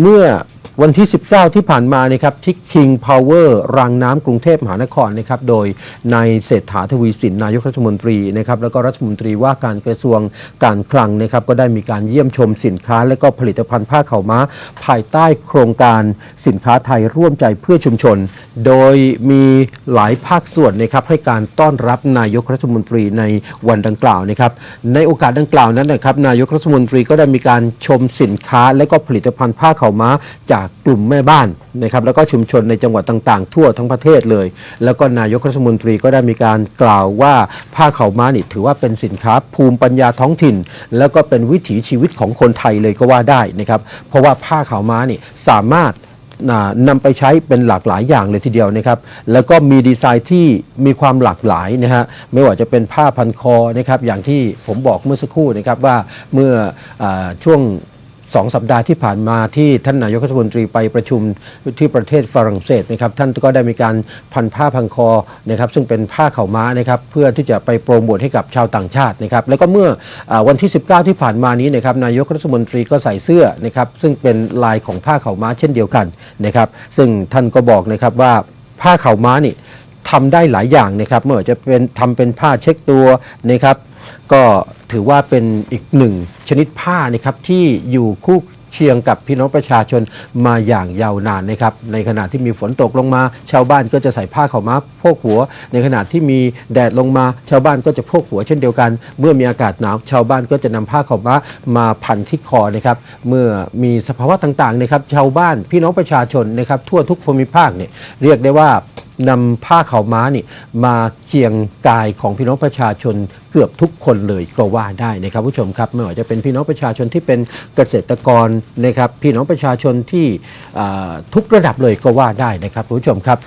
เมื่อ วันที่ 19 ที่ผ่านมานะครับที่ King Power รางน้ำกรุงเทพมหานครนะครับโดยนายเศรษฐาทวีสินนายกรัฐมนตรีนะครับแล้วก็รัฐมนตรีว่าการกระทรวงการคลังนะครับก็ได้มีการเยี่ยมชมสินค้า และก็ผลิตภัณฑ์ผ้าเขาม้า ภายใต้โครงการสินค้าไทยร่วมใจเพื่อชุมชน โดยมีหลายภาคส่วนนะครับให้การต้อนรับนายกรัฐมนตรีในวันดังกล่าวนะครับในโอกาสดังกล่าวนั้นนะครับนายกรัฐมนตรีก็ได้มีการชมสินค้า และก็ผลิตภัณฑ์ผ้าเขาม้าจากกลุ่มแม่บ้านนะครับแล้วก็ชุมชนในจังหวัดต่างๆ ทั่วทั้งประเทศเลย แล้วก็นายกรัฐมนตรีก็ได้มีการกล่าวว่าผ้าเขาม้านี่ถือว่าเป็นสินค้าภูมิปัญญาท้องถิ่น แล้วก็เป็นวิถีชีวิตของคนไทยเลยก็ว่าได้นะครับเพราะว่าผ้าเขาม้านี่สามารถนำไปใช้เป็นหลากหลายอย่างเลยทีเดียวนะครับ แล้วก็มีดีไซน์ที่มีความหลากหลายนะฮะ ไม่ว่าจะเป็นผ้าพันคอนะครับ อย่างที่ผมบอกเมื่อสักครู่นะครับว่าเมื่ออช่วง สองสัปดาห์ที่ผ่านมาที่ท่านนายกรัฐมนตรีไปประชุมที่ประเทศฝรั่งเศสนะครับท่านก็ได้มีการพันผ้าพันคอนะครับซึ่งเป็นผ้าเข่าม้านะครับเพื่อที่จะไปโปรโมทให้กับชาวต่างชาตินะครับแล้วก็เมื่ออวันที่ 19 ที่ผ่านมานี้นะครับนายกรัฐมนตรีก็ใส่เสื้อนะครับซึ่งเป็นลายของผ้าเข่าม้าเช่นเดียวกันนะครับซึ่งท่านก็บอกนะครับว่าผ้าเข่าม้านี่ทำได้หลายอย่างนะครับไม่ว่าจะเป็นทำเป็นผ้าเช็คตัวนะครับ ก็ถือว่าเป็นอีกหนึ่งชนิดผ้านะครับที่อยู่คู่เคียงกับพี่น้องประชาชนมาอย่างยาวนานนะครับ ในขณะที่มีฝนตกลงมา ชาวบ้านก็จะใส่ผ้าขาวม้าโพกหัว ในขณะที่มีแดดลงมา ชาวบ้านก็จะโพกหัวเช่นเดียวกัน เมื่อมีอากาศหนาว ชาวบ้านก็จะนำผ้าขาวม้ามาพันที่คอนะครับ เมื่อมีสภาวะต่างๆนะครับ ชาวบ้านพี่น้องประชาชนนะครับทั่วทุกภูมิภาคเนี่ยเรียกได้ว่า นำผ้าขาวม้านี่มาเคียงกายของพี่น้องประชาชนเกือบทุกคนเลยก็ว่าได้นะครับผู้ชมครับไม่ว่าจะเป็นพี่น้องประชาชนที่เป็นเกษตรกรนะครับพี่น้องประชาชนที่ทุกระดับเลยก็ว่าได้นะครับผู้ชมครับ